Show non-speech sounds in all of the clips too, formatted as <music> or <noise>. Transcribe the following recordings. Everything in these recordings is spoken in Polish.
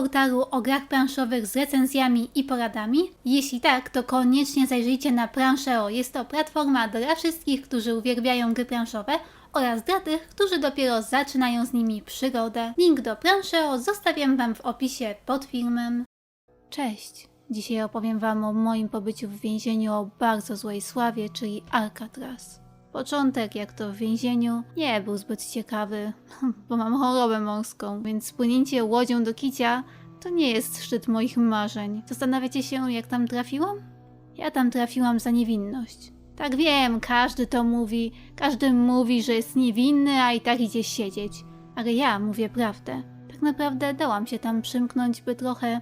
Portalu o grach planszowych z recenzjami i poradami? Jeśli tak, to koniecznie zajrzyjcie na Planszeo. Jest to platforma dla wszystkich, którzy uwielbiają gry planszowe oraz dla tych, którzy dopiero zaczynają z nimi przygodę. Link do Planszeo zostawiam Wam w opisie pod filmem. Cześć! Dzisiaj opowiem Wam o moim pobyciu w więzieniu o bardzo złej sławie, czyli Alcatraz. Początek, jak to w więzieniu, nie był zbyt ciekawy, <laughs> bo mam chorobę morską, więc płynięcie łodzią do kicia to nie jest szczyt moich marzeń. Zastanawiacie się, jak tam trafiłam? Ja tam trafiłam za niewinność. Tak wiem, każdy to mówi, każdy mówi, że jest niewinny, a i tak idzie siedzieć. Ale ja mówię prawdę. Tak naprawdę dałam się tam przymknąć, by trochę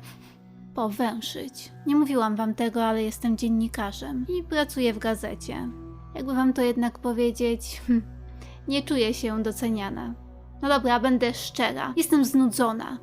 powęszyć. Nie mówiłam wam tego, ale jestem dziennikarzem i pracuję w gazecie. Jakby wam to jednak powiedzieć, hm, nie czuję się doceniana. No dobra, będę szczera. Jestem znudzona.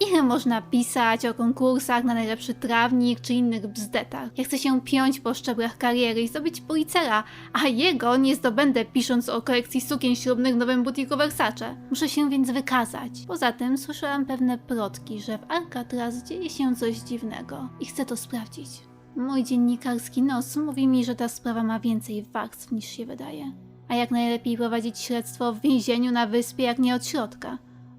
Ile można pisać o konkursach na najlepszy trawnik czy innych bzdetach? Ja chcę się piąć po szczeblach kariery i zdobyć policera, a jego nie zdobędę pisząc o kolekcji sukien ślubnych w nowym butiku Versace. Muszę się więc wykazać. Poza tym słyszałam pewne plotki, że w Alcatraz dzieje się coś dziwnego i chcę to sprawdzić. Mój dziennikarski nos mówi mi, że ta sprawa ma więcej warstw niż się wydaje. A jak najlepiej prowadzić śledztwo w więzieniu na wyspie, jak nie od środka.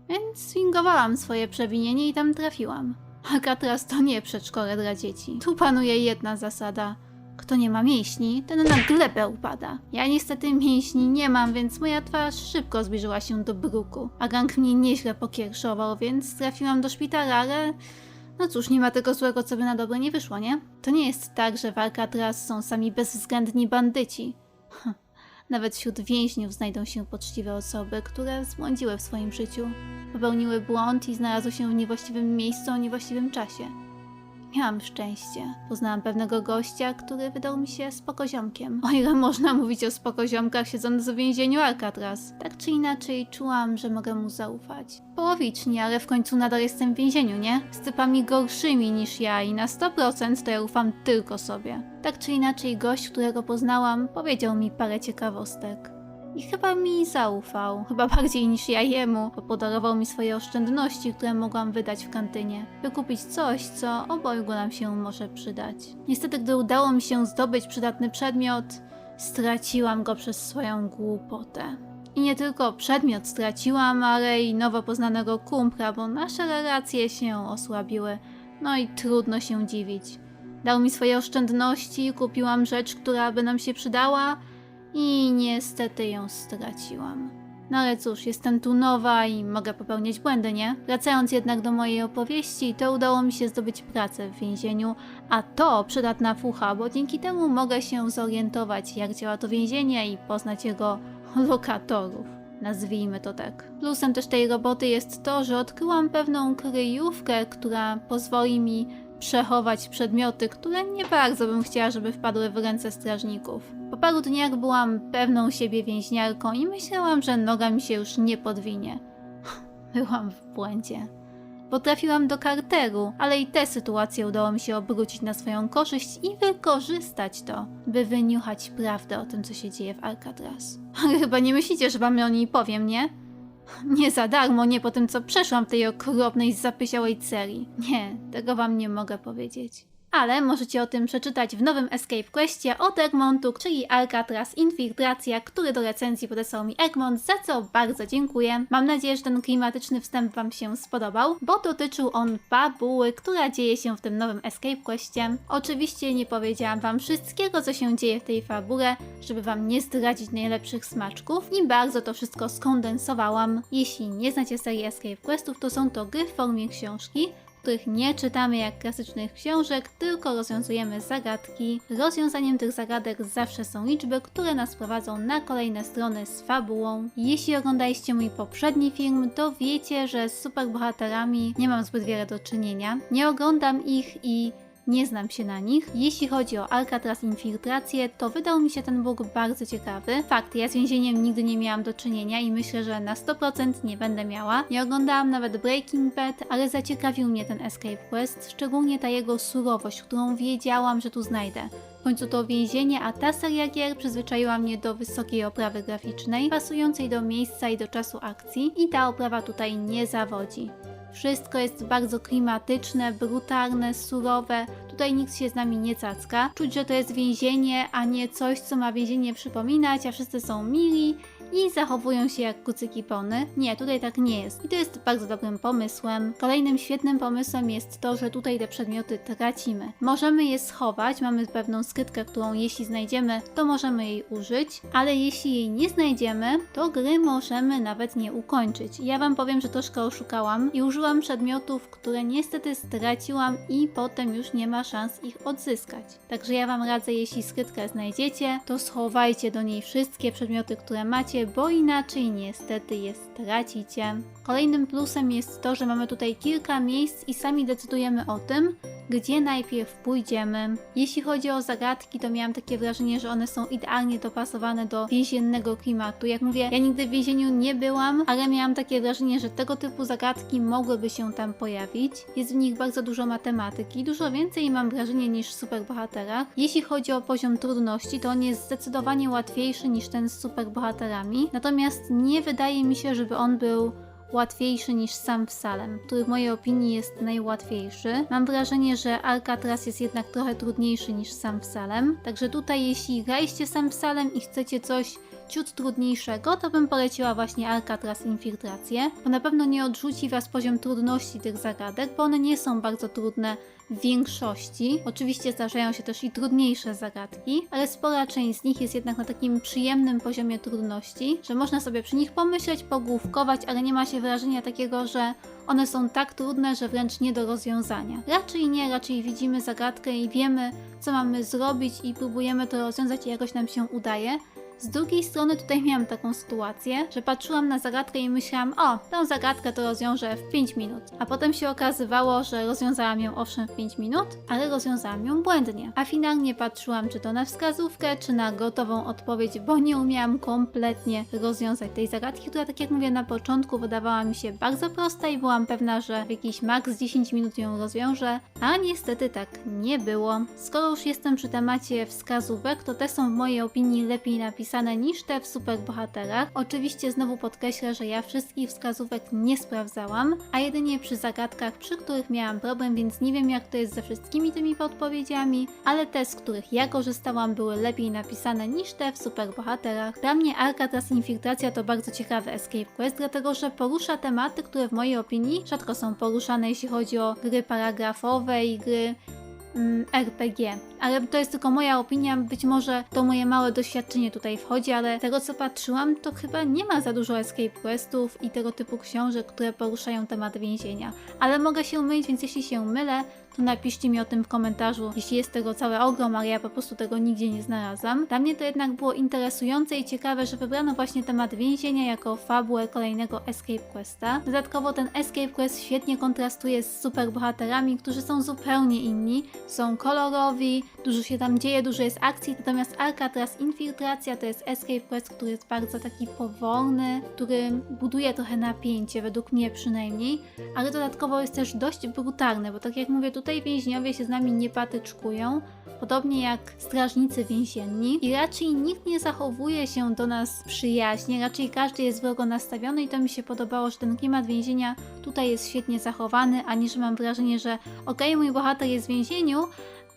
Więc swingowałam swoje przewinienie i tam trafiłam. Alcatraz to nie przedszkole dla dzieci. Tu panuje jedna zasada. Kto nie ma mięśni, ten na glebę upada. Ja niestety mięśni nie mam, więc moja twarz szybko zbliżyła się do bruku. A gang mnie nieźle pokierszował, więc trafiłam do szpitala, ale... No cóż, nie ma tego złego, co by na dobre nie wyszło, nie? To nie jest tak, że w Alcatraz są sami bezwzględni bandyci. Hm. Nawet wśród więźniów znajdą się poczciwe osoby, które zbłądziły w swoim życiu, popełniły błąd i znalazły się w niewłaściwym miejscu o niewłaściwym czasie. Miałam szczęście. Poznałam pewnego gościa, który wydał mi się spokoziomkiem. O ile można mówić o spokoziomkach siedząc w więzieniu Alcatraz. Tak czy inaczej czułam, że mogę mu zaufać. Połowicznie, ale w końcu nadal jestem w więzieniu, nie? Z typami gorszymi niż ja i na 100% to ja ufam tylko sobie. Tak czy inaczej gość, którego poznałam, powiedział mi parę ciekawostek. I chyba mi zaufał, chyba bardziej niż ja jemu, bo podarował mi swoje oszczędności, które mogłam wydać w kantynie, by kupić coś, co obojgu nam się może przydać. Niestety, gdy udało mi się zdobyć przydatny przedmiot, straciłam go przez swoją głupotę. I nie tylko przedmiot straciłam, ale i nowo poznanego kumpla, bo nasze relacje się osłabiły. No i trudno się dziwić. Dał mi swoje oszczędności, kupiłam rzecz, która by nam się przydała, i niestety ją straciłam. No ale cóż, jestem tu nowa i mogę popełniać błędy, nie? Wracając jednak do mojej opowieści, to udało mi się zdobyć pracę w więzieniu, a to przydatna fucha, bo dzięki temu mogę się zorientować, jak działa to więzienie i poznać jego lokatorów. Nazwijmy to tak. Plusem też tej roboty jest to, że odkryłam pewną kryjówkę, która pozwoli mi przechować przedmioty, które nie bardzo bym chciała, żeby wpadły w ręce strażników. Po paru dniach byłam pewną siebie więźniarką i myślałam, że noga mi się już nie podwinie. <laughs> Byłam w błędzie. Potrafiłam do karteru, ale i tę sytuację udało mi się obrócić na swoją korzyść i wykorzystać to, by wyniuchać prawdę o tym, co się dzieje w Alcatraz. <laughs> Chyba nie myślicie, że wam o niej powiem, nie? Nie za darmo, nie po tym, co przeszłam w tej okropnej, zapysiałej serii. Nie, tego wam nie mogę powiedzieć. Ale możecie o tym przeczytać w nowym Escape Questie od Egmontu, czyli Alcatraz Infiltracja, który do recenzji podesłał mi Egmont, za co bardzo dziękuję. Mam nadzieję, że ten klimatyczny wstęp Wam się spodobał, bo dotyczył on fabuły, która dzieje się w tym nowym Escape Questie. Oczywiście nie powiedziałam Wam wszystkiego, co się dzieje w tej fabule, żeby Wam nie zdradzić najlepszych smaczków i bardzo to wszystko skondensowałam. Jeśli nie znacie serii Escape Questów, to są to gry w formie książki, których nie czytamy jak klasycznych książek, tylko rozwiązujemy zagadki. Rozwiązaniem tych zagadek zawsze są liczby, które nas prowadzą na kolejne strony z fabułą. Jeśli oglądaliście mój poprzedni film, to wiecie, że z superbohaterami nie mam zbyt wiele do czynienia. Nie oglądam ich i nie znam się na nich. Jeśli chodzi o Alcatraz Infiltrację, to wydał mi się ten book bardzo ciekawy. Fakt, ja z więzieniem nigdy nie miałam do czynienia i myślę, że na 100% nie będę miała. Nie oglądałam nawet Breaking Bad, ale zaciekawił mnie ten Escape Quest, szczególnie ta jego surowość, którą wiedziałam, że tu znajdę. W końcu to więzienie, a ta seria gier przyzwyczaiła mnie do wysokiej oprawy graficznej, pasującej do miejsca i do czasu akcji i ta oprawa tutaj nie zawodzi. Wszystko jest bardzo klimatyczne, brutalne, surowe. Tutaj nikt się z nami nie cacka. Czuć, że to jest więzienie, a nie coś, co ma więzienie przypominać, a wszyscy są mili i zachowują się jak kucyki pony. Nie, tutaj tak nie jest. I to jest bardzo dobrym pomysłem. Kolejnym świetnym pomysłem jest to, że tutaj te przedmioty tracimy. Możemy je schować, mamy pewną skrytkę, którą jeśli znajdziemy, to możemy jej użyć, ale jeśli jej nie znajdziemy, to gry możemy nawet nie ukończyć. Ja wam powiem, że troszkę oszukałam i użyłam przedmiotów, które niestety straciłam i potem już nie ma szans ich odzyskać. Także ja wam radzę, jeśli skrytkę znajdziecie, to schowajcie do niej wszystkie przedmioty, które macie, bo inaczej niestety je stracicie. Kolejnym plusem jest to, że mamy tutaj kilka miejsc i sami decydujemy o tym, gdzie najpierw pójdziemy. Jeśli chodzi o zagadki, to miałam takie wrażenie, że one są idealnie dopasowane do więziennego klimatu. Jak mówię, ja nigdy w więzieniu nie byłam, ale miałam takie wrażenie, że tego typu zagadki mogłyby się tam pojawić. Jest w nich bardzo dużo matematyki, dużo więcej mam wrażenie niż w superbohaterach. Jeśli chodzi o poziom trudności, to on jest zdecydowanie łatwiejszy niż ten z superbohaterami. Natomiast nie wydaje mi się, żeby on był łatwiejszy niż sam w Salem, który w mojej opinii jest najłatwiejszy. Mam wrażenie, że Alcatraz jest jednak trochę trudniejszy niż sam w Salem. Także tutaj jeśli graliście sam w Salem i chcecie coś ciut trudniejszego, to bym poleciła właśnie Alcatraz Infiltrację, bo na pewno nie odrzuci Was poziom trudności tych zagadek, bo one nie są bardzo trudne w większości. Oczywiście zdarzają się też i trudniejsze zagadki, ale spora część z nich jest jednak na takim przyjemnym poziomie trudności, że można sobie przy nich pomyśleć, pogłówkować, ale nie ma się wrażenia takiego, że one są tak trudne, że wręcz nie do rozwiązania. Raczej nie, raczej widzimy zagadkę i wiemy, co mamy zrobić i próbujemy to rozwiązać i jakoś nam się udaje. Z drugiej strony tutaj miałam taką sytuację, że patrzyłam na zagadkę i myślałam, o, tę zagadkę to rozwiążę w 5 minut. A potem się okazywało, że rozwiązałam ją owszem w 5 minut, ale rozwiązałam ją błędnie. A finalnie patrzyłam czy to na wskazówkę, czy na gotową odpowiedź, bo nie umiałam kompletnie rozwiązać tej zagadki, która tak jak mówię na początku wydawała mi się bardzo prosta i byłam pewna, że w jakiś maks 10 minut ją rozwiążę, a niestety tak nie było. Skoro już jestem przy temacie wskazówek, to te są w mojej opinii lepiej napisane niż te w superbohaterach. Oczywiście znowu podkreślę, że ja wszystkich wskazówek nie sprawdzałam, a jedynie przy zagadkach, przy których miałam problem, więc nie wiem jak to jest ze wszystkimi tymi podpowiedziami, ale te, z których ja korzystałam, były lepiej napisane niż te w superbohaterach. Dla mnie Alcatraz Infiltracja to bardzo ciekawy escape quest, dlatego że porusza tematy, które w mojej opinii rzadko są poruszane, jeśli chodzi o gry paragrafowe i gry mm, RPG. Ale to jest tylko moja opinia, być może to moje małe doświadczenie tutaj wchodzi, ale tego co patrzyłam, to chyba nie ma za dużo escape questów i tego typu książek, które poruszają temat więzienia. Ale mogę się mylić, więc jeśli się mylę, to napiszcie mi o tym w komentarzu, jeśli jest tego cały ogrom, ale ja po prostu tego nigdzie nie znalazłam. Dla mnie to jednak było interesujące i ciekawe, że wybrano właśnie temat więzienia jako fabułę kolejnego escape questa. Dodatkowo ten escape quest świetnie kontrastuje z superbohaterami, którzy są zupełnie inni, są kolorowi, dużo się tam dzieje, dużo jest akcji, natomiast Alcatraz Infiltracja to jest escape quest, który jest bardzo taki powolny, który buduje trochę napięcie, według mnie przynajmniej, ale dodatkowo jest też dość brutalny, bo tak jak mówię, tutaj więźniowie się z nami nie patyczkują, podobnie jak strażnicy więzienni i raczej nikt nie zachowuje się do nas przyjaźnie, raczej każdy jest wrogo nastawiony i to mi się podobało, że ten klimat więzienia tutaj jest świetnie zachowany, a nie, że mam wrażenie, że okej, mój bohater jest w więzieniu,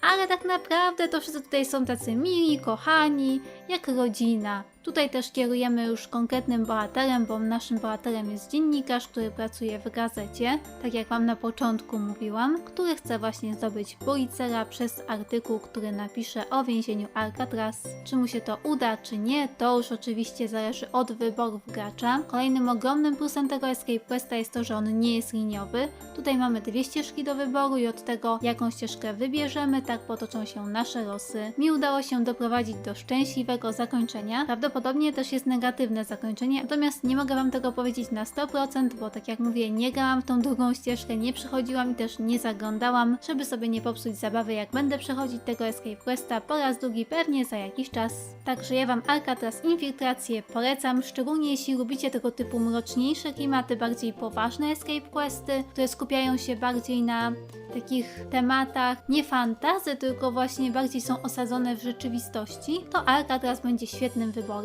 ale tak naprawdę to wszyscy tutaj są tacy mili, kochani, jak rodzina. Tutaj też kierujemy już konkretnym bohaterem, bo naszym bohaterem jest dziennikarz, który pracuje w gazecie, tak jak Wam na początku mówiłam, który chce właśnie zdobyć Pulitzera przez artykuł, który napisze o więzieniu Alcatraz. Czy mu się to uda, czy nie, to już oczywiście zależy od wyborów gracza. Kolejnym ogromnym plusem tego Escape Questa jest to, że on nie jest liniowy. Tutaj mamy dwie ścieżki do wyboru i od tego, jaką ścieżkę wybierzemy, tak potoczą się nasze losy. Mi udało się doprowadzić do szczęśliwego zakończenia. Prawdopodobnie też jest negatywne zakończenie, natomiast nie mogę Wam tego powiedzieć na 100%, bo tak jak mówię, nie grałam w tą drugą ścieżkę, nie przechodziłam i też nie zaglądałam, żeby sobie nie popsuć zabawy, jak będę przechodzić tego Escape Questa po raz drugi pewnie za jakiś czas. Także ja Wam Alcatraz Infiltrację polecam, szczególnie jeśli lubicie tego typu mroczniejsze klimaty, bardziej poważne Escape Questy, które skupiają się bardziej na takich tematach nie fantazy, tylko właśnie bardziej są osadzone w rzeczywistości, to Alcatraz będzie świetnym wyborem.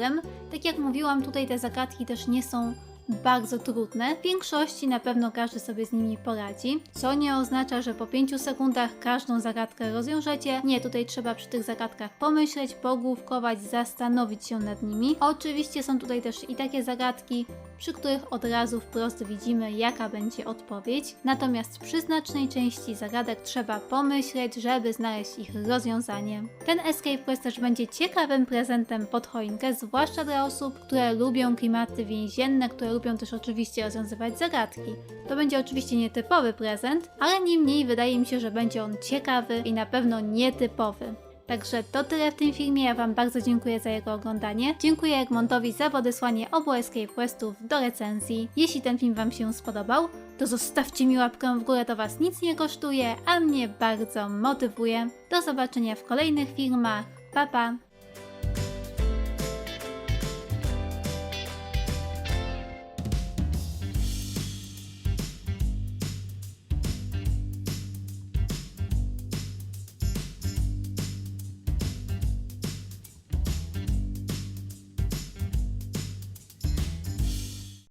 Tak jak mówiłam, tutaj te zagadki też nie są bardzo trudne. W większości na pewno każdy sobie z nimi poradzi, co nie oznacza, że po 5 sekundach każdą zagadkę rozwiążecie. Nie, tutaj trzeba przy tych zagadkach pomyśleć, pogłówkować, zastanowić się nad nimi. Oczywiście są tutaj też i takie zagadki, przy których od razu wprost widzimy, jaka będzie odpowiedź. Natomiast przy znacznej części zagadek trzeba pomyśleć, żeby znaleźć ich rozwiązanie. Ten Escape Quest też będzie ciekawym prezentem pod choinkę, zwłaszcza dla osób, które lubią klimaty więzienne, które lubią też oczywiście rozwiązywać zagadki. To będzie oczywiście nietypowy prezent, ale niemniej wydaje mi się, że będzie on ciekawy i na pewno nietypowy. Także to tyle w tym filmie. Ja Wam bardzo dziękuję za jego oglądanie. Dziękuję Egmontowi za podesłanie obu Escape Questów do recenzji. Jeśli ten film Wam się spodobał, to zostawcie mi łapkę w górę, to Was nic nie kosztuje, a mnie bardzo motywuje. Do zobaczenia w kolejnych filmach. Pa pa!